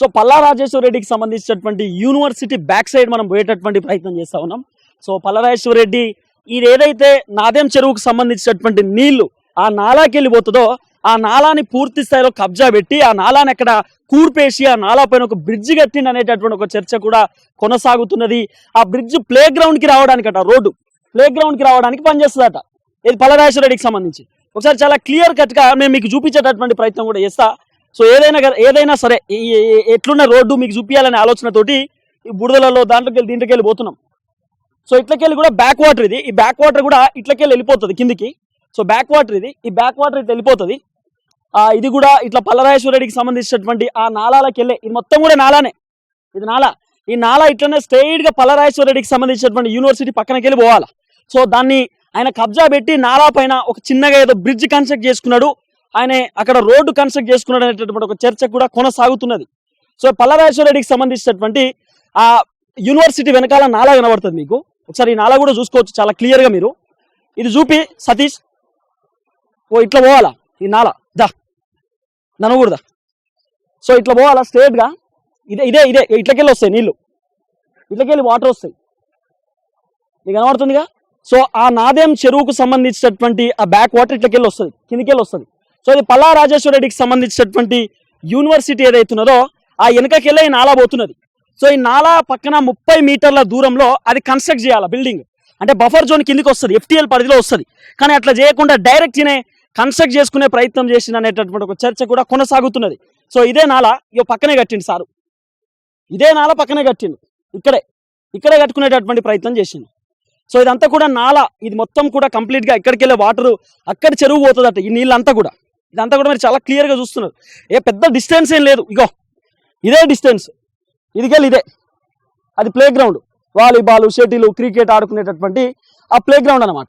So Palla Rajeshwara రెడ్డికి సంబంధించినటువంటి university back side మనం పోయేటటువంటి ప్రయత్నం చేస్తా ఉన్నాం. సో పల్లా రాజేశ్వర రెడ్డి ఇది ఏదైతే నాదేం చెరువుకు సంబంధించినటువంటి నీళ్ళు ఆ నాలాకి వెళ్ళిపోతుందో ఆ నాలాని పూర్తి స్థాయిలో కబ్జా పెట్టి ఆ నాలాని అక్కడ కూర్పేసి ఆ నాలా పైన ఒక బ్రిడ్జ్ కట్టిండి అనేటటువంటి ఒక చర్చ కూడా కొనసాగుతున్నది. ఆ బ్రిడ్జ్ ప్లే గ్రౌండ్కి రావడానికి అట రోడ్డు ప్లే గ్రౌండ్కి రావడానికి పనిచేస్తుందట. ఇది పల్లరాజేశ్వర రెడ్డికి సంబంధించి. ఒకసారి చాలా క్లియర్ కట్గా మేము మీకు చూపించేటటువంటి ప్రయత్నం కూడా చేస్తా. సో ఏదైనా ఏదైనా సరే ఈ- ఎట్లున్న రోడ్డు మీకు చూపించాలనే ఆలోచనతోటి ఈ బుడదలలో దాంట్లోకి వెళ్ళి దీంట్లోకి వెళ్ళి పోతున్నాం. సో ఇట్లకెళ్ళి కూడా బ్యాక్ వాటర్ ఇది. ఈ బ్యాక్ వాటర్ కూడా ఇట్లకెళ్ళి వెళ్ళిపోతుంది కిందికి. సో బ్యాక్ వాటర్ ఇది. ఈ బ్యాక్ వాటర్ ఇట్లా వెళ్ళిపోతుంది. ఇది కూడా ఇట్లా పల్లరాజేశ్వరరెడ్డికి సంబంధించినటువంటి ఆ నాలాలకు వెళ్ళే ఇది మొత్తం కూడా నాలానే. ఇది నాలా. ఈ నాలా ఇట్లనే స్ట్రైట్గా గా సంబంధించినటువంటి యూనివర్సిటీ పక్కనకి వెళ్ళి పోవాలా. సో దాన్ని ఆయన కబ్జా పెట్టి నాలా పైన ఒక చిన్నగా ఏదో బ్రిడ్జ్ కన్స్ట్రక్ట్ చేసుకున్నాడు. ఆయన అక్కడ రోడ్డు కన్స్ట్రక్ట్ చేసుకున్నాడు అనేటటువంటి ఒక చర్చ కూడా కొనసాగుతున్నది. సో పల్లవేశ్వర రెడ్డికి సంబంధించినటువంటి ఆ యూనివర్సిటీ వెనకాల నాలా కనబడుతుంది మీకు. ఒకసారి ఈ నాలా కూడా చూసుకోవచ్చు చాలా క్లియర్గా మీరు. ఇది చూపి సతీష్. ఓ ఇట్లా పోవాలా? ఈ నాలా. దా. ననగూడదా సో ఇట్లా పోవాలా? స్ట్రేట్గా? ఇదే ఇదే ఇదే. ఇట్లకెళ్ళి వస్తాయి నీళ్ళు ఇట్లకెళ్ళి వాటర్ వస్తాయి. మీకు కనబడుతుందిగా? సో ఆ నాదేం చెరువుకు సంబంధించినటువంటి ఆ బ్యాక్ వాటర్ ఇట్లకెళ్ళి వస్తుంది. కిందికెళ్ళి వస్తుంది. సో ఇది పల్లా రాజేశ్వర రెడ్డికి సంబంధించినటువంటి యూనివర్సిటీ ఏదైతున్నదో ఆ వెనకకెళ్ళే ఈ నాలా పోతున్నది. సో ఈ నాలా పక్కన ముప్పై మీటర్ల దూరంలో అది కన్స్ట్రక్ట్ చేయాలి బిల్డింగ్. అంటే బఫర్ జోన్ కిందికి వస్తుంది ఎఫ్టీఎల్ పరిధిలో వస్తుంది. కానీ అట్లా చేయకుండా డైరెక్ట్ ఈయనే కన్స్ట్రక్ట్ చేసుకునే ప్రయత్నం చేసిన అనేటటువంటి ఒక చర్చ కూడా కొనసాగుతున్నది. సో ఇదే నాల ఇక పక్కనే కట్టిండు సారు. ఇదే నాల పక్కనే కట్టిండు. ఇక్కడే ఇక్కడే కట్టుకునేటటువంటి ప్రయత్నం చేసిండు. సో ఇదంతా కూడా నాల ఇది మొత్తం కూడా కంప్లీట్గా ఇక్కడికి వెళ్ళే వాటర్ అక్కడ చెరువు పోతుందట ఈ నీళ్ళంతా కూడా. ఇదంతా కూడా మీరు చాలా క్లియర్గా చూస్తున్నారు. ఏ పెద్ద డిస్టెన్స్ ఏం లేదు. ఇగో ఇదే డిస్టెన్స్ ఇదికెళ్ళి ఇదే. అది play ground volleyball shuttle cricket ఆడుకునేటటువంటి ఆ ప్లే గ్రౌండ్ అనమాట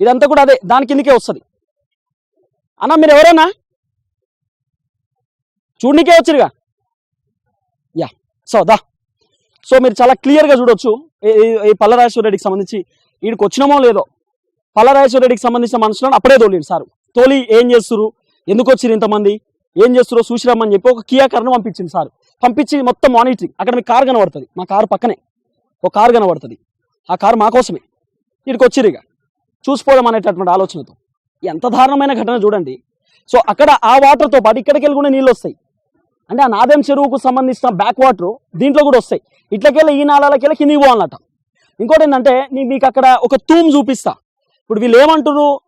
ఇదంతా కూడా అదే. దాని కిందకే వస్తుంది. అన్న మీరు ఎవరైనా చూడనికే వచ్చిరుగా? యా. సో దా. సో మీరు చాలా క్లియర్గా చూడొచ్చు. ఈ- పల్లరాజేశ్వర రెడ్డికి సంబంధించి వీడికి వచ్చినామో లేదో. పల్లరాజేశ్వర రెడ్డికి సంబంధించిన మనుషులను అప్పుడే తోలిండు సారు. తోలి ఏం చేస్తురు ఎందుకు వచ్చిరు ఇంతమంది? ఏం చేస్తురో చూసిరామని చెప్పి ఒక కియా కార్ను పంపించింది సార్. పంపించి మొత్తం మానిటరింగ్ అక్కడ మీ కార్ కనబడుతుంది. మా కారు పక్కనే. ఒక కారు కనబడుతుంది. ఆ కారు మా కోసమే. ఇక్కడికి వచ్చిరు ఇక. చూసిపోవడం అనేటటువంటి ఆలోచనతో. ఎంత దారుణమైన ఘటన చూడండి. సో అక్కడ ఆ వాటర్తో పాటు ఇక్కడికి వెళ్ళి కూడా నీళ్ళు వస్తాయి. అంటే ఆ నాదెం చెరువుకు సంబంధించిన బ్యాక్ వాటర్ దీంట్లో కూడా వస్తాయి. ఇట్లకెళ్ళి ఈ నాళాలకెళ్ళి కిందికి పోవాలన్నట ఇంకోటి ఏంటంటే నీ- మీకు అక్కడ ఒక తూమ్ చూపిస్తా. ఇప్పుడు వీళ్ళు ఏమంటారు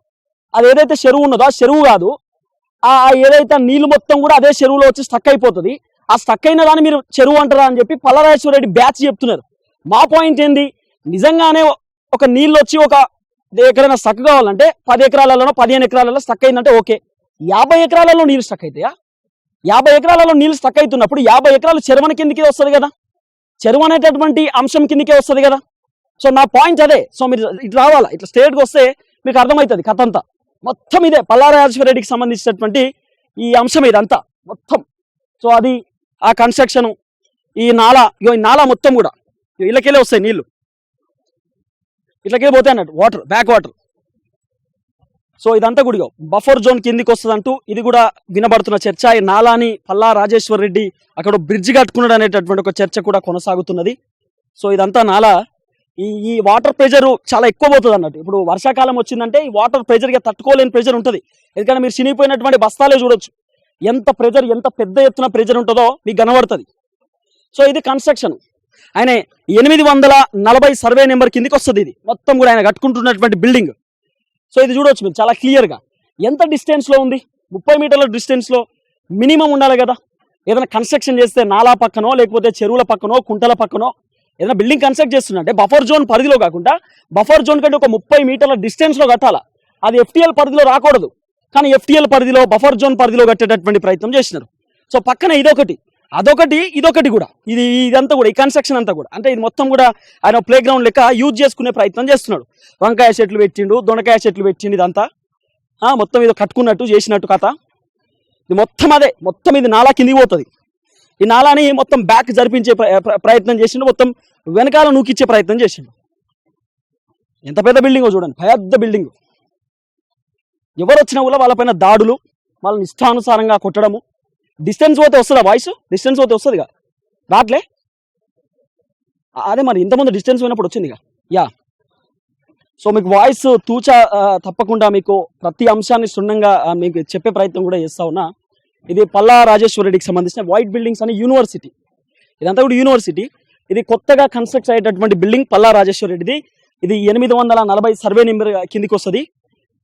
అది ఏదైతే చెరువు ఉన్నదో ఆ చెరువు కాదు ఆ ఏదైతే నీళ్ళు మొత్తం కూడా అదే చెరువులో వచ్చి స్టక్ అయిపోతుంది. ఆ స్టక్ అయిన దాన్ని మీరు చెరువు అంటారా అని చెప్పి పల్లరాజేశ్వర రెడ్డి బ్యాచ్ చెప్తున్నారు. మా పాయింట్ ఏంది? నిజంగానే ఒక నీళ్ళు వచ్చి ఒక ఎక్కడైనా స్టక్ కావాలంటే పది ఎకరాలలో పదిహేను ఎకరాలలో స్టక్ అయిందంటే ఓకే. యాభై ఎకరాలలో నీళ్ళు స్టక్ అవుతాయా యాభై ఎకరాలలో నీళ్ళు స్టక్ అవుతున్నప్పుడు యాభై ఎకరాలు చెరువున కిందకే వస్తుంది కదా? చెరువు అనేటటువంటి అంశం కిందకే వస్తుంది కదా? సో నా పాయింట్ అదే. సో మీరు ఇట్లా రావాలా? ఇట్లా స్టేట్కి వస్తే మీకు అర్థమవుతుంది కథ అంతా. మొత్తం ఇదే పల్లారాజేశ్వర రెడ్డికి సంబంధించినటువంటి ఈ అంశం ఇదంతా మొత్తం. సో అది ఆ కన్స్ట్రక్షను ఈ నాలా ఇగో ఈ నాలా మొత్తం కూడా. ఇళ్ళకెళ్ళి ఇళ్ళకెళ్ళే వస్తాయి నీళ్ళు. ఇట్లకెళ్ళి పోతాయి అన్నట్టు వాటర్ బ్యాక్ వాటర్ సో ఇదంతా కూడా బఫర్ జోన్ కిందికి వస్తుందంటూ ఇది కూడా వినబడుతున్న చర్చ. ఈ నాలాని పల్లా రాజేశ్వర్ రెడ్డి అక్కడ బ్రిడ్జ్ కట్టుకున్నాడు అనేటటువంటి ఒక చర్చ కూడా కొనసాగుతున్నది. సో ఇదంతా నాలా ఈ ఈ వాటర్ ప్రెజర్ చాలా ఎక్కువ పోతుంది అన్నట్టు. ఇప్పుడు వర్షాకాలం వచ్చిందంటే ఈ వాటర్ ప్రెజర్గా తట్టుకోలేని ప్రెజర్ ఉంటుంది. ఎందుకంటే మీరు చినిగిపోయినటువంటి బస్తాలే చూడొచ్చు. ఎంత ప్రెజర్ ఎంత పెద్ద ఎత్తున ప్రెజర్ ఉంటుందో మీకు కనబడుతుంది. సో ఇది కన్స్ట్రక్షన్ ఆయన ఎనిమిది వందల నలభై సర్వే నెంబర్ కిందకి వస్తుంది ఇది. మొత్తం కూడా ఆయన కట్టుకుంటున్నటువంటి బిల్డింగ్ సో ఇది చూడొచ్చు మీరు చాలా క్లియర్గా ఎంత డిస్టెన్స్లో ఉంది? ముప్పై మీటర్ల డిస్టెన్స్లో మినిమం ఉండాలి కదా. ఏదైనా కన్స్ట్రక్షన్ చేస్తే నాలా పక్కనో లేకపోతే చెరువుల పక్కనో కుంటల పక్కనో ఏదైనా బిల్డింగ్ కన్స్ట్రక్ట్ చేస్తుందంటే బఫర్ జోన్ పరిధిలో కాకుండా బఫర్ జోన్ కంటే ఒక ముప్పై మీటర్ల డిస్టెన్స్లో కట్టాలా? అది ఎఫ్టీఎల్ పరిధిలో రాకూడదు. కానీ ఎఫ్టీఎల్ పరిధిలో బఫర్ జోన్ పరిధిలో కట్టేటటువంటి ప్రయత్నం చేసినారు. సో పక్కన ఇదొకటి. అదొకటి ఇదొకటి కూడా. ఇది ఇదంతా కూడా ఈ కన్స్ట్రక్షన్ అంతా కూడా. అంటే ఇది మొత్తం కూడా ఆయన ప్లే గ్రౌండ్ లెక్క యూజ్ చేసుకునే ప్రయత్నం చేస్తున్నాడు. వంకాయ చెట్లు పెట్టిండు దొండకాయ చెట్లు పెట్టిండు ఇదంతా. ఆ, మొత్తం ఇది కట్టుకున్నట్టు చేసినట్టు కథ. ఇది మొత్తం అదే. మొత్తం ఇది నాలా కిందికి పోతుంది. ఈ నాలాని మొత్తం బ్యాక్ జరిపించే ప్ర- ప్రయత్నం చేసిండు మొత్తం వెనకాల నూకిచ్చే ప్రయత్నం చేసిండు. ఎంత పెద్ద బిల్డింగో చూడండి పెద్ద బిల్డింగ్ ఎవరు వచ్చినా కూడా వాళ్ళపైన దాడులు వాళ్ళని ఇష్టానుసారంగా కొట్టడము. డిస్టెన్స్ పోతే వస్తుందా వాయిస్ డిస్టెన్స్ పోతే వస్తుందిగా? రాట్లే? అదే మరి ఇంతకుముందు డిస్టెన్స్ పోయినప్పుడు వచ్చిందిగా? యా. సో మీకు వాయిస్ తూచా తప్పకుండా మీకు ప్రతి అంశాన్ని క్షుణ్ణంగా మీకు చెప్పే ప్రయత్నం కూడా చేస్తా ఉన్నా. ఇది పల్లా రాజేశ్వర రెడ్డికి సంబంధించిన వైట్ బిల్డింగ్స్ అనే యూనివర్సిటీ. ఇదంతా కూడా యూనివర్సిటీ. ఇది కొత్తగా కన్స్ట్రక్ట్ అయ్యేటటువంటి బిల్డింగ్ పల్లా రాజేశ్వర రెడ్డిది. ఇది ఎనిమిది వందల నలభై సర్వే నెంబర్ కిందికి వస్తుంది.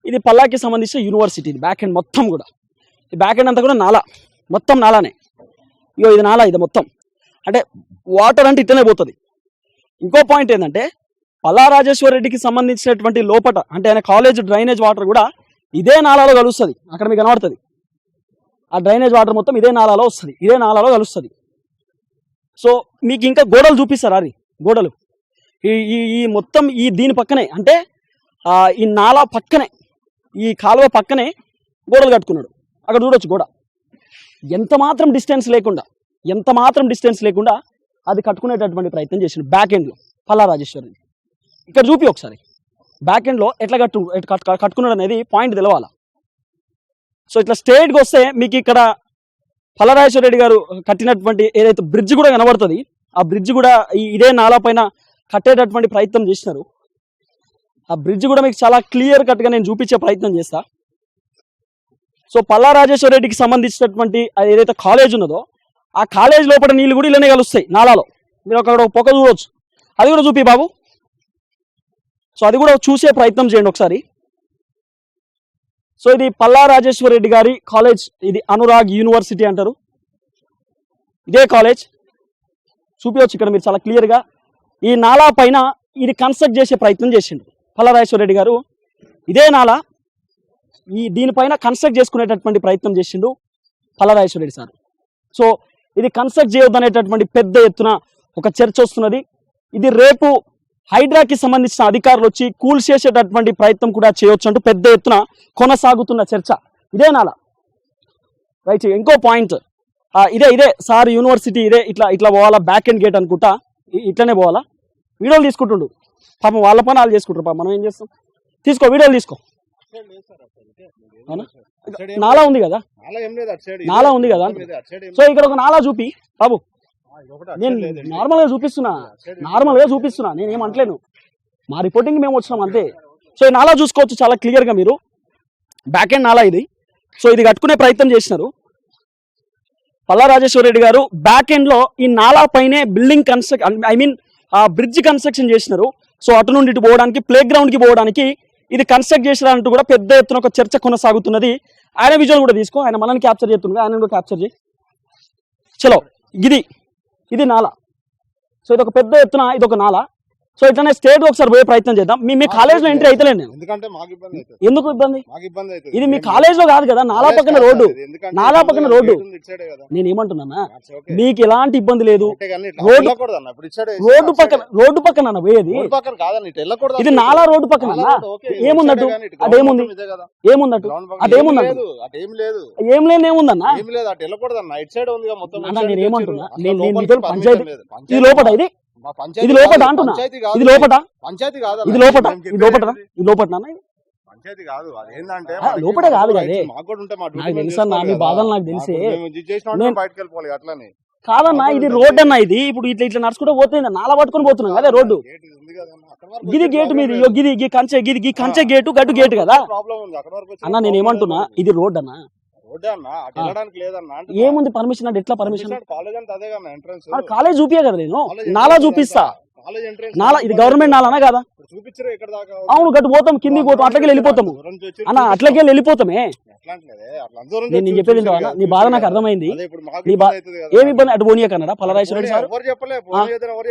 ఇది పల్లాకి సంబంధించిన యూనివర్సిటీ ఇది బ్యాక్ ఎండ్ మొత్తం కూడా. ఈ బ్యాక్ ఎండ్ అంతా కూడా నాలా. మొత్తం నాలానే. ఇగో ఇది నాలా ఇది మొత్తం. అంటే వాటర్ అంటే ఇట్టనే పోతుంది. ఇంకో పాయింట్ ఏంటంటే పల్లా రాజేశ్వర రెడ్డికి సంబంధించినటువంటి లోపట అంటే ఆయన కాలేజ్ డ్రైనేజ్ వాటర్ కూడా ఇదే నాలాలో కలుస్తుంది. అక్కడ మీకు కనబడుతుంది. ఆ డ్రైనేజ్ వాటర్ మొత్తం ఇదే నాలాలో వస్తుంది ఇదే నాలాలో కలుస్తుంది. సో మీకు ఇంకా గోడలు చూపిస్తారా అది? గోడలు. ఈ ఈ మొత్తం ఈ దీని పక్కనే అంటే ఈ నాలా పక్కనే ఈ కాలువ పక్కనే గోడలు కట్టుకున్నాడు. అక్కడ చూడొచ్చు గోడ. ఎంత మాత్రం డిస్టెన్స్ లేకుండా ఎంత మాత్రం డిస్టెన్స్ లేకుండా అది కట్టుకునేటటువంటి ప్రయత్నం చేసిండు బ్యాక్ ఎండ్లో పల్లా రాజేశ్వరి ఇక్కడ చూపి ఒకసారి. బ్యాక్ ఎండ్లో ఎట్లా కట్టు ఎట్లా కట్టుకున్నాడు అనేది పాయింట్ తెలవాలా? సో ఇట్లా స్ట్రేట్గా వస్తే మీకు ఇక్కడ ఫలరాజేశ్వర రెడ్డి గారు కట్టినటువంటి ఏదైతే బ్రిడ్జ్ కూడా కనబడుతుంది ఆ బ్రిడ్జ్ కూడా ఇదే నాలా పైన కట్టేటటువంటి ప్రయత్నం చేసినారు. ఆ బ్రిడ్జ్ కూడా మీకు చాలా క్లియర్ కట్గా నేను చూపించే ప్రయత్నం చేస్తా. సో పల్లా రాజేశ్వర రెడ్డికి సంబంధించినటువంటి అది ఏదైతే కాలేజ్ ఉన్నదో ఆ కాలేజ్ లోపల నీళ్ళు కూడా ఇలానే కలుస్తాయి నాలాలో. మీరు అక్కడ పొక్క చూడవచ్చు అది కూడా చూపి బాబు. సో అది కూడా చూసే ప్రయత్నం చేయండి ఒకసారి. సో ఇది పల్లా రాజేశ్వర రెడ్డి గారి కాలేజ్ ఇది అనురాగ్ యూనివర్సిటీ అంటారు. ఇదే కాలేజ్. చూపించవచ్చు ఇక్కడ మీరు చాలా క్లియర్గా ఈ నాలా పైన ఇది కన్స్ట్రక్ట్ చేసే ప్రయత్నం చేసిండు పల్లారాజేశ్వర రెడ్డి గారు. ఇదే నాలా ఈ దీనిపైన కన్స్ట్రక్ట్ చేసుకునేటటువంటి ప్రయత్నం చేసిండు పల్లారాజేశ్వర రెడ్డి సార్. సో ఇది కన్స్ట్రక్ట్ చేయొద్దనేటటువంటి పెద్ద ఎత్తున ఒక చర్చ వస్తున్నది. ఇది రేపు హైడ్రాకి సంబంధించిన అధికారులు వచ్చి కూల్ చేసేటటువంటి ప్రయత్నం కూడా చేయొచ్చు అంటూ పెద్ద ఎత్తున కొనసాగుతున్న చర్చ. ఇదే నాల. రైట్ ఇంకో పాయింట్. ఇదే ఇదే. సార్ యూనివర్సిటీ ఇదే. ఇట్లా ఇట్లా పోవాలా? బ్యాక్ అండ్ గేట్ అనుకుంటా. ఇట్లనే పోవాలా? వీడియోలు తీసుకుంటుండు. పాపం వాళ్ళ పని వాళ్ళు చేసుకుంటారు. పాపం మనం ఏం చేస్తాం? తీసుకో వీడియోలు తీసుకో? నాలా ఉంది కదా? నాలా ఉంది కదా? సో ఇక్కడ ఒక నాలా చూపి. బాబు. నేను. నార్మల్గా చూపిస్తున్నా. నార్మల్గా చూపిస్తున్నా. నేను ఏం అంటలేను మా రిపోర్టింగ్ మేము వచ్చినాం అంతే. సో ఈ నాలా చూసుకోవచ్చు చాలా క్లియర్గా మీరు. బ్యాక్ ఎండ్ నాలా ఇది. సో ఇది కట్టుకునే ప్రయత్నం చేసినారు. పల్లా రాజేశ్వర రెడ్డి గారు బ్యాక్ ఎండ్లో ఈ నాలా పైనే బిల్డింగ్ కన్స్ట్రక్ ఐ మీన్ ఆ బ్రిడ్జ్ కన్స్ట్రక్షన్ చేసినారు. సో అటు నుండి ఇటు పోవడానికి ప్లే గ్రౌండ్కి పోవడానికి ఇది కన్స్ట్రక్ట్ చేసినంటూ కూడా పెద్ద ఎత్తున ఒక చర్చ కొనసాగుతున్నది. ఆయన విజువల్ కూడా తీసుకో. ఆయన మనల్ని క్యాప్చర్ చేస్తుంది ఆయన కూడా క్యాప్చర్ చేయి. చలో ఇది ఇది నాల. సో ఇది ఒక పెద్ద ఎత్తున ఇది ఒక నాల. సో ఇట్లనే స్టేట్ ఒకసారి పోయే ప్రయత్నం చేద్దాం. మీ మీ కాలేజ్లో ఎంట్రీ అయితే నేను. ఎందుకంటే ఎందుకు ఇబ్బంది? ఇది మీ కాలేజ్లో కాదు కదా నాలా పక్కన రోడ్డు. నాలా పక్కన రోడ్డు. నేను ఓకే. మీకు ఎలాంటి ఇబ్బంది లేదు. రోడ్డు- పక్కన. రోడ్డు పక్కన పోయేది. ఇది. నాలా రోడ్డు పక్కన ఏముందట్టు? అదేముంది? ఏముందట్టు గ్రౌండ్ పక్కన అదేముంది ఏం? లేదు, ఏముందన్న? నేను ఏమంటున్నా? నేను- పంచాయతీ- permission లేదు. ఇది? ఇది లోపట అంటున్నా. ఇది లోపట? పంచాయతీ కాదు ఇది లోపట? ఇది లోపట? ఇది లోపట పంచాయతీ కాదు. అది ఏంటంటే లోపటే కాదు కదే. మాకు కూడా ఉంటే మా డ్యూటీ నాకు తెలుసా నా మీ చేసుకోవాలి బాధలు. నాకు తెలిసే. బయటకు వెళ్ళిపోవాలి అట్లనే. కాదన్నా ఇది రోడ్ అన్న ఇది. ఇప్పుడు ఇట్లా ఇట్లా నడుచుకుంటూ పోతుంది నాలా పట్టుకొని పోతున్నాం అదే రోడ్డు. గిది గేట్ మీది. గిది కంచె గిది కంచె గేటు గట్టు గేట్ కదా. అన్న నేను problem ఏమంటున్నా లేదు. ఇది రోడ్ అన్న ఏముంది పర్మిషన్ అంటే ఎట్లా పర్మిషన్ కాలేజ్ చూపియా కదా నేను. నాలా చూపిస్తా. నాలా ఇది గవర్నమెంట్ నాలానా కదా? అవును గట్టు పోతాం కిందికి పోతాం అట్లకి వెళ్ళిపోతాము. అన్న అట్లకి వెళ్ళి వెళ్ళిపోతామే. నేను చెప్పేది కదా, నీ బాధ నాకు కదా. అర్థమైంది నీ కదా. ఏమి ఇబ్బంది? అటు పోనీయ కన్నడా పలరాజేశ్వర సార్?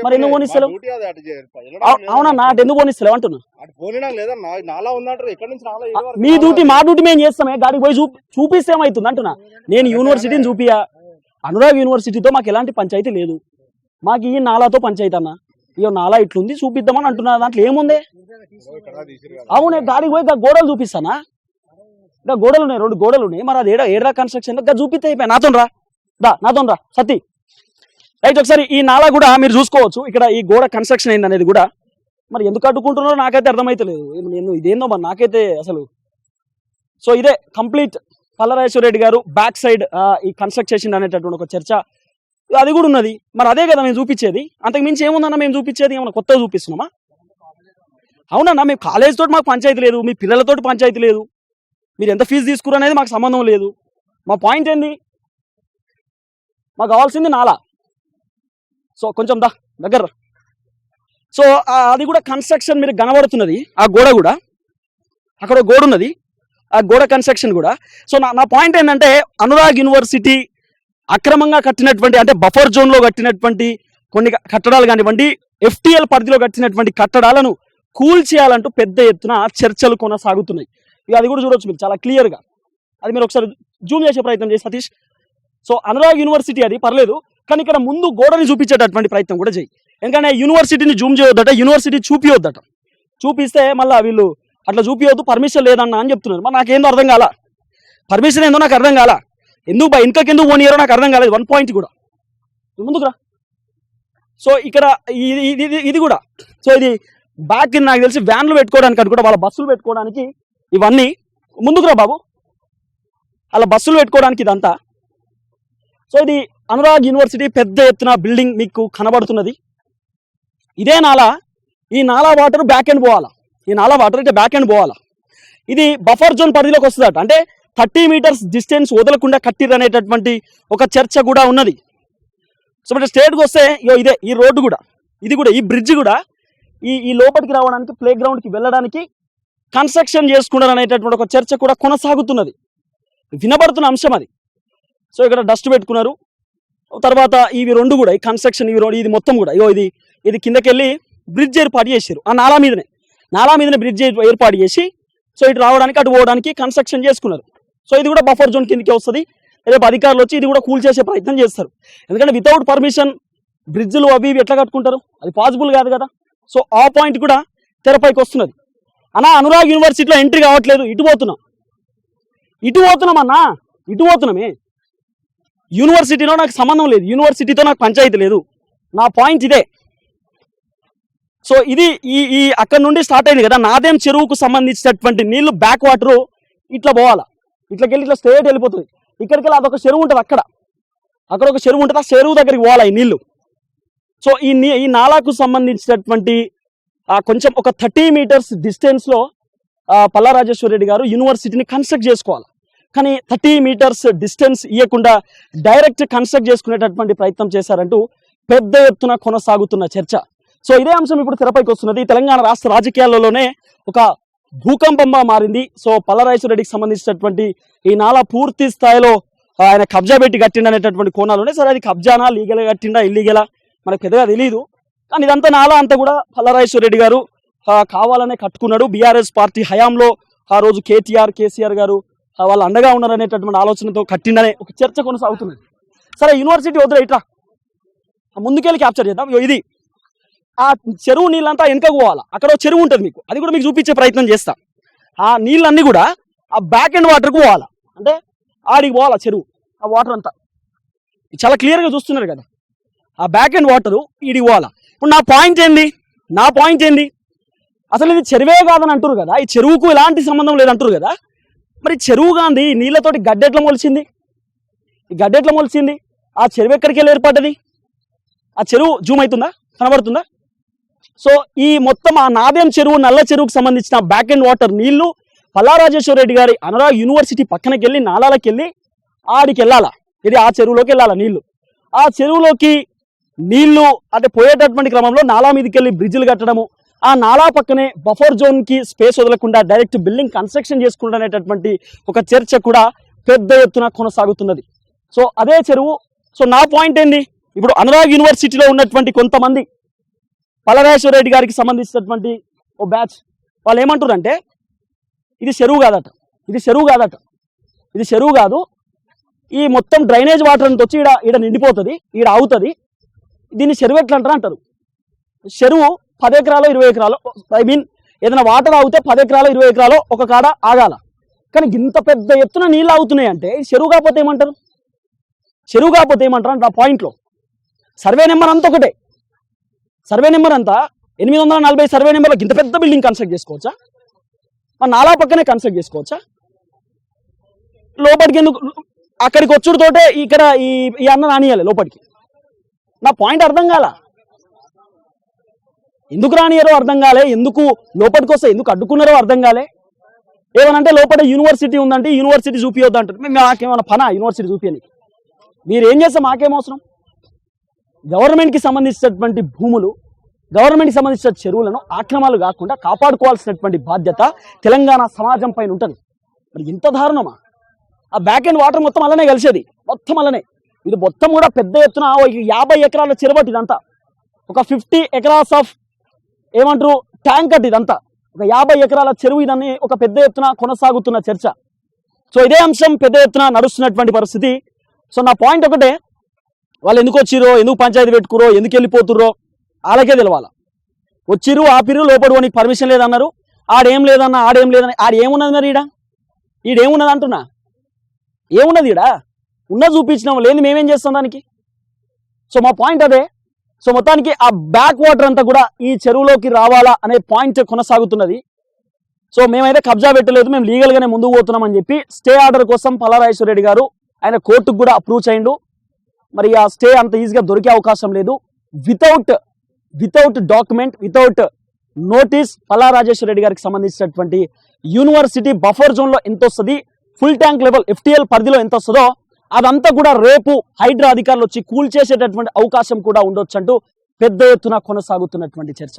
మరి ఎందుకు. పోనిస్తలేవు? అవునా నా అటు ఎందుకు పోనిస్తలేవు అంటున్నా? మీ డ్యూటీ. మా డ్యూటీ మేము చేస్తామే. గాడికి పోయి చూపి చూపిస్తే ఏమవుతుంది అంటున్నా? నేను యూనివర్సిటీని చూపియా అనురాగ్ యూనివర్సిటీతో మాకు ఎలాంటి పంచాయతీ లేదు. మాకు ఈ నాలాతో పంచాయతీ అన్న. ఇయో నాలా ఇట్లుంది చూపిద్దామని అంటున్నా. దాంట్లో ఏముంది? అవునే గాడికి పోయి గోడలు చూపిస్తానా? ఇంకా గోడలు ఉన్నాయి రెండు గోడలు ఉన్నాయి. మరి అది ఏడా ఏడా కన్స్ట్రక్షన్ ఇంకా చూపిస్తే అయిపోయి నాతో రా. దా నాతో రా. సతీ. రైట్ ఒకసారి ఈ నాలా కూడా మీరు చూసుకోవచ్చు. ఇక్కడ ఈ గోడ కన్స్ట్రక్షన్ అయింది అనేది కూడా. మరి ఎందుకు అడ్డుకుంటున్నారో నాకైతే అర్థమైతలేదు. నేను ఇదేందో మరి నాకైతే అసలు. సో ఇదే కంప్లీట్ పల్లరాజేశ్వర రెడ్డి గారు బ్యాక్ సైడ్ ఈ కన్స్ట్రక్ట్ చేసిండు అనేటటువంటి ఒక చర్చ. అది కూడా ఉన్నది. మరి అదే కదా మేము చూపించేది. అంతకు మించి ఏముందన్నా మేము చూపించేది? ఏమన్నా కొత్తగా చూపిస్తున్నామా? అవునన్నా మేము కాలేజ్ తోటి మాకు పంచాయతీ లేదు. మీ పిల్లలతోటి పంచాయతీ లేదు. మీరు ఎంత ఫీజు తీసుకురు అనేది మాకు సంబంధం లేదు. మా పాయింట్ ఏంది? మాకు కావాల్సింది నాలా. సో కొంచెం దా దగ్గర. సో అది కూడా కన్స్ట్రక్షన్ మీరు కనబడుతున్నది. ఆ గోడ కూడా. అక్కడ ఒక గోడ ఉన్నది. ఆ గోడ కన్స్ట్రక్షన్ కూడా. సో నా నా పాయింట్ ఏంటంటే అనురాగ్ యూనివర్సిటీ అక్రమంగా కట్టినటువంటి అంటే బఫర్ జోన్లో కట్టినటువంటి కొన్ని కట్టడాలు కానివ్వండి ఎఫ్టీఎల్ పరిధిలో కట్టినటువంటి కట్టడాలను కూల్ చేయాలంటూ పెద్ద ఎత్తున చర్చలు కొనసాగుతున్నాయి. ఇక అది కూడా చూడొచ్చు మీరు చాలా క్లియర్గా అది మీరు ఒకసారి జూమ్ చేసే ప్రయత్నం చేసి సతీష్. సో అనురాగ్ యూనివర్సిటీ అది పర్లేదు కానీ ఇక్కడ ముందు గోడని చూపించేటటువంటి ప్రయత్నం కూడా చేయి. ఎందుకంటే యూనివర్సిటీని జూమ్ చేయొద్దట యూనివర్సిటీ చూపియొద్దట. చూపిస్తే మళ్ళీ వీళ్ళు అట్లా చూపియొద్దు పర్మిషన్ లేదన్న అని చెప్తున్నారు. మరి నాకేందో అర్థం కాలా? పర్మిషన్ ఏందో నాకు అర్థం కాల? ఎందుకు బా ఇంకా ఎందుకు వన్ ఇయర్ నాకు అర్థం కాలేదు. వన్ పాయింట్ కూడా. ముందుకురా సో ఇక్కడ ఇది ఇది- ఇది కూడా. సో ఇది బ్యాక్ నాకు తెలిసి వ్యాన్లు పెట్టుకోవడానికి అది వాళ్ళ బస్సులు పెట్టుకోవడానికి ఇవన్నీ. ముందుకురా బాబు. అలా బస్సులు పెట్టుకోవడానికి ఇదంతా. సో ఇది అనురాగ్ యూనివర్సిటీ పెద్ద ఎత్తున బిల్డింగ్ మీకు కనబడుతున్నది. ఇదే నాలా ఈ నాలా వాటర్ బ్యాక్ ఎండ్ పోవాలా? ఈ నాలా వాటర్ ఇట్లా బ్యాక్ ఎండ్ పోవాలా? ఇది బఫర్ జోన్ పరిధిలోకి వస్తుందట. అంటే థర్టీ మీటర్స్ డిస్టెన్స్ వదలకుండా కట్టిర్రు అనేటటువంటి ఒక చర్చ కూడా ఉన్నది. సో మరి స్టేట్కి వస్తే యో ఇదే ఈ రోడ్డు కూడా ఇది కూడా ఈ బ్రిడ్జ్ కూడా ఈ ఈ లోపలికి రావడానికి ప్లే గ్రౌండ్కి వెళ్ళడానికి కన్స్ట్రక్షన్ చేసుకున్నారు అనేటటువంటి ఒక చర్చ కూడా కొనసాగుతున్నది. వినబడుతున్న అంశం అది. సో ఇక్కడ డస్ట్ పెట్టుకున్నారు. తర్వాత ఇవి రెండు కూడా ఈ కన్స్ట్రక్షన్ ఇవి రెండు ఇది మొత్తం కూడా ఇగో ఇది ఇది కిందకెళ్ళి బ్రిడ్జ్ ఏర్పాటు చేశారు. ఆ నాలా మీదనే నాలా మీదనే బ్రిడ్జ్ ఏర్పాటు చేసి సో ఇటు రావడానికి అటు పోవడానికి కన్స్ట్రక్షన్ చేసుకున్నారు. సో ఇది కూడా బఫర్ జోన్ కిందకి వస్తుంది. రేపు అధికారులు వచ్చి ఇది కూడా కూల్ చేసే ప్రయత్నం చేస్తారు. ఎందుకంటే వితౌట్ పర్మిషన్ బ్రిడ్జ్లు అవి ఇవి ఎట్లా కట్టుకుంటారు? అది పాసిబుల్ కాదు కదా. సో ఆ పాయింట్ కూడా తెరపైకి వస్తున్నది. అన్నా అనురాగ్ యూనివర్సిటీలో ఎంట్రీ కావట్లేదు. ఇటు పోతున్నాం. ఇటు పోతున్నాం అన్నా. ఇటు పోతున్నామే. యూనివర్సిటీలో నాకు సంబంధం లేదు. యూనివర్సిటీతో నాకు పంచాయతీ లేదు. నా పాయింట్ ఇదే. సో ఇది ఈ ఈ అక్కడ నుండి స్టార్ట్ అయింది కదా. నాదేం చెరువుకు సంబంధించినటువంటి నీళ్ళు బ్యాక్ వాటరు ఇట్లా పోవాలా? ఇట్లకెళ్ళి ఇట్లా స్ట్రేట్ వెళ్ళిపోతుంది. ఇక్కడికి వెళ్ళి అదొక చెరువు ఉంటుంది అక్కడ. అక్కడ ఒక చెరువు ఉంటుంది ఆ చెరువు దగ్గరికి పోవాలి ఈ నీళ్ళు సో ఈ నీ ఈ నాలాకు సంబంధించినటువంటి కొంచెం ఒక థర్టీ మీటర్స్ డిస్టెన్స్లో పల్లారాజేశ్వర రెడ్డి గారు యూనివర్సిటీని కన్స్ట్రక్ట్ చేసుకోవాలి. కానీ థర్టీ మీటర్స్ డిస్టెన్స్ ఇవ్వకుండా డైరెక్ట్ కన్స్ట్రక్ట్ చేసుకునేటటువంటి ప్రయత్నం చేశారంటూ పెద్ద ఎత్తున కొనసాగుతున్న చర్చ. సో ఇదే అంశం ఇప్పుడు తెరపైకి వస్తున్నది. తెలంగాణ రాష్ట్ర రాజకీయాలలోనే ఒక భూకంపంగా మారింది. సో పల్లరాజేశ్వర రెడ్డికి సంబంధించినటువంటి ఈ నాలా పూర్తి స్థాయిలో ఆయన కబ్జా పెట్టి కట్టిండ అనేటటువంటి కోణాలునే సరే అది కబ్జానా లీగల్ కట్టిండా ఇల్లీగలా? మనకు పెద్దగా తెలియదు కానీ ఇదంతా నాలా అంతా కూడా పల్లరాజేశ్వర రెడ్డి గారు ఆ, కావాలనే కట్టుకున్నాడు. బీఆర్ఎస్ పార్టీ హయాంలో ఆ రోజు కేటీఆర్ కేసీఆర్ గారు ఆ, వాళ్ళు అండగా ఉన్నారనేటటువంటి ఆలోచనతో కట్టిండనే ఒక చర్చ కొనసాగుతున్నది. సరే యూనివర్సిటీ వద్దురా ఇట్లా ముందుకెళ్ళి క్యాప్చర్ చేద్దాం. ఇది. ఆ చెరువు నీళ్ళంతా వెనకకు పోవాలా? అక్కడ చెరువు ఉంటుంది మీకు. అది కూడా మీకు చూపించే ప్రయత్నం చేస్తా. ఆ నీళ్ళన్నీ కూడా ఆ బ్యాక్ అండ్ వాటర్కు పోవాలా? అంటే ఆడికి పోవాలా చెరువు ఆ వాటర్ అంతా? చాలా క్లియర్గా చూస్తున్నారు కదా. ఆ బ్యాక్ అండ్ వాటరు ఈడికి పోవాలా? ఇప్పుడు నా పాయింట్ ఏంది? నా పాయింట్ ఏంది? అసలు ఇది చెరువే కాదని అంటారు కదా. ఈ చెరువుకు ఎలాంటి సంబంధం లేదంటారు కదా. మరి చెరువు కాంది నీళ్ళతోటి గడ్డెట్ల మొలిచింది? ఈ గడ్డెట్లా మొలిచింది? ఆ చెరువు ఎక్కడికి వెళ్ళి ఏర్పడ్డది? ఆ చెరువు జూమ్ అవుతుందా? కనబడుతుందా? సో ఈ మొత్తం ఆ నాదేం చెరువు నల్ల చెరువుకు సంబంధించిన బ్యాక్ అండ్ వాటర్ నీళ్ళు పల్లారాజేశ్వర రెడ్డి గారి అనురాగ్ యూనివర్సిటీ పక్కనకి వెళ్ళి నాలాలకి వెళ్ళి ఆడికి వెళ్ళాలా? ఇది ఆ చెరువులోకి వెళ్ళాలా నీళ్ళు? ఆ చెరువులోకి నీళ్ళు అంటే పోయేటటువంటి క్రమంలో నాలా మీదకి వెళ్ళి బ్రిడ్జిలు కట్టడము ఆ నాలా పక్కనే బఫర్ జోన్కి స్పేస్ వదలకుండా డైరెక్ట్ బిల్డింగ్ కన్స్ట్రక్షన్ చేసుకుంటున్నటువంటి ఒక చర్చ కూడా పెద్ద ఎత్తున కొనసాగుతున్నది. సో అదే చెరువు. సో నా పాయింట్ ఏంది? ఇప్పుడు అనురాగ్ యూనివర్సిటీలో ఉన్నటువంటి కొంతమంది పలరాజేశ్వర రెడ్డి గారికి సంబంధించినటువంటి ఓ బ్యాచ్ వాళ్ళు ఏమంటారంటే ఇది చెరువు కాదట ఇది చెరువు కాదట ఇది చెరువు కాదు. ఈ మొత్తం డ్రైనేజ్ వాటర్ అంతా వచ్చి ఈడ ఈడ నిండిపోతుంది ఈడ ఆగుతుంది. దీన్ని చెరువు ఎట్లా అంటారు అంటారు? చెరువు పది ఎకరాలు ఇరవై ఎకరాలు ఐ మీన్ ఏదైనా వాటర్ ఆగితే పది ఎకరాలు ఇరవై ఎకరాలు ఒక కాడ ఆగాల. కానీ ఇంత పెద్ద ఎత్తున నీళ్ళు ఆగుతున్నాయి అంటే చెరువు కాకపోతే ఏమంటారు? చెరువు కాకపోతే ఏమంటారు అంటే ఆ పాయింట్లో సర్వే నెంబర్ అంత ఒకటే. సర్వే నెంబర్ అంతా ఎనిమిది వందల నలభై సర్వే నెంబర్లకు ఇంత పెద్ద బిల్డింగ్ కన్స్ట్రక్ట్ చేసుకోవచ్చా? మన నాలా పక్కనే కన్స్ట్రక్ట్ చేసుకోవచ్చా? లోపలికి ఎందుకు అక్కడికి వచ్చుడుతోటే ఇక్కడ ఈ ఈ అన్న రానియాలి లోపలికి. నా పాయింట్ అర్థం కాల? ఎందుకు రానియారో అర్థం కాలే? ఎందుకు లోపలికి వస్తే ఎందుకు అడ్డుకున్నారో అర్థం కాలే? ఏమనంటే లోపల యూనివర్సిటీ ఉందంటే యూనివర్సిటీ చూపియొద్దు అంటారు మేము మాకేమైనా పనా? యూనివర్సిటీ చూపించడానికి మీరు ఏం చేస్తే మాకేం అవసరం? గవర్నమెంట్కి సంబంధించినటువంటి భూములు గవర్నమెంట్కి సంబంధించిన చెరువులను ఆక్రమాలు కాకుండా కాపాడుకోవాల్సినటువంటి బాధ్యత తెలంగాణ సమాజం పైన ఉంటుంది. మరి ఇంత దారుణమా? ఆ బ్యాక్ అండ్ వాటర్ మొత్తం అలానే కలిసేది. మొత్తం అలానే. ఇది మొత్తం కూడా పెద్ద ఎత్తున యాభై ఎకరాల చెరువటి ఇదంతా. ఒక ఫిఫ్టీ ఎకరాస్ ఆఫ్ ఏమంటారు ట్యాంక్ ఇదంతా. ఒక యాభై ఎకరాల చెరువు ఇదని ఒక పెద్ద ఎత్తున కొనసాగుతున్న చర్చ. సో ఇదే అంశం పెద్ద ఎత్తున నడుస్తున్నటువంటి పరిస్థితి. సో నా పాయింట్ ఒకటే వాళ్ళు ఎందుకు వచ్చిరో ఎందుకు పంచాయతీ పెట్టుకురో ఎందుకు వెళ్ళిపోతుర్రో వాళ్ళకే తెలవాల. వచ్చిర్రు ఆపిర్రు లోపల నీకు పర్మిషన్ లేదన్నారు. ఆడేం లేదన్న ఆడేం లేదని ఆడేమున్నది మరి ఈడ? ఈడేమున్నది అంటున్నా? ఏమున్నది ఈడ? ఉన్నది చూపించినాము లేని మేమేం చేస్తాం దానికి? సో మా పాయింట్ అదే. సో మొత్తానికి ఆ బ్యాక్ వాటర్ అంతా కూడా ఈ చెరువులోకి రావాలా అనే పాయింట్ కొనసాగుతున్నది. సో మేమైతే కబ్జా పెట్టలేదు మేము లీగల్గానే ముందుకు పోతున్నాం అని చెప్పి స్టే ఆర్డర్ కోసం పల్లారాజేశ్వర రెడ్డి గారు ఆయన కోర్టుకు కూడా అప్రూవ్ చేయండు. మరి ఆ స్టే అంత ఈజీగా దొరికే అవకాశం లేదు. Without without document without notice Palla Rajeshwar Reddy గారికి సంబంధించినటువంటి యూనివర్సిటీ బఫర్ జోన్లో ఎంత వస్తుంది ఫుల్ ట్యాంక్ లెవెల్ ఎఫ్టిఎల్ పరిధిలో ఎంత వస్తుందో అదంతా కూడా రేపు హైడ్రా అధికారులు వచ్చి కూల్ చేసేటటువంటి అవకాశం కూడా ఉండొచ్చు అంటూ పెద్ద ఎత్తున కొనసాగుతున్నటువంటి చర్చ.